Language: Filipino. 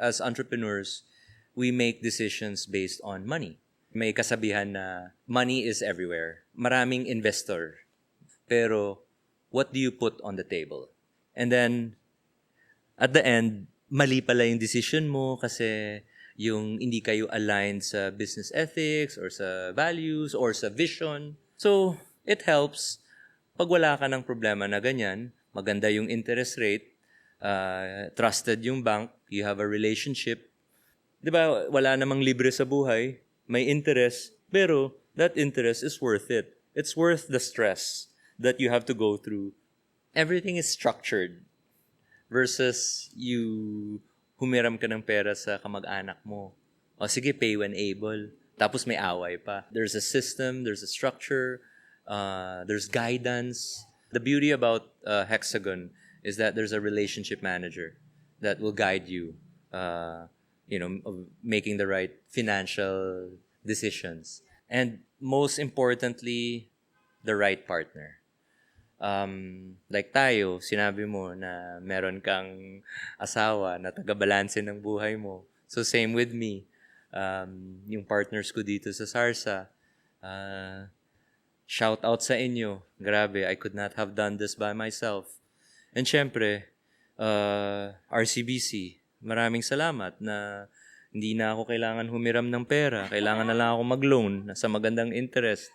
as entrepreneurs, we make decisions based on money. May kasabihan na money is everywhere. Maraming investor. Pero what do you put on the table? And then at the end, mali pala yung decision mo kasi yung hindi kayo aligned sa business ethics or sa values or sa vision. So, it helps pag wala ka ng problema na ganyan, maganda yung interest rate, uh, trusted yung bank, you have a relationship. Di ba, wala namang libre sa buhay, may interest, pero that interest is worth it. It's worth the stress that you have to go through. Everything is structured versus you humiram ka ng pera sa kamag-anak mo. O sige, pay when able. Tapos may away pa. There's a system, there's a structure, uh, there's guidance. The beauty about uh, Hexagon is that there's a relationship manager that will guide you, uh, you know, making the right financial decisions. And most importantly, the right partner um, like tayo, sinabi mo na meron kang asawa na taga-balanse ng buhay mo. So same with me. Um, yung partners ko dito sa Sarsa, uh, shout out sa inyo. Grabe, I could not have done this by myself. And syempre, uh, RCBC, maraming salamat na hindi na ako kailangan humiram ng pera. Kailangan na lang ako mag-loan sa magandang interest.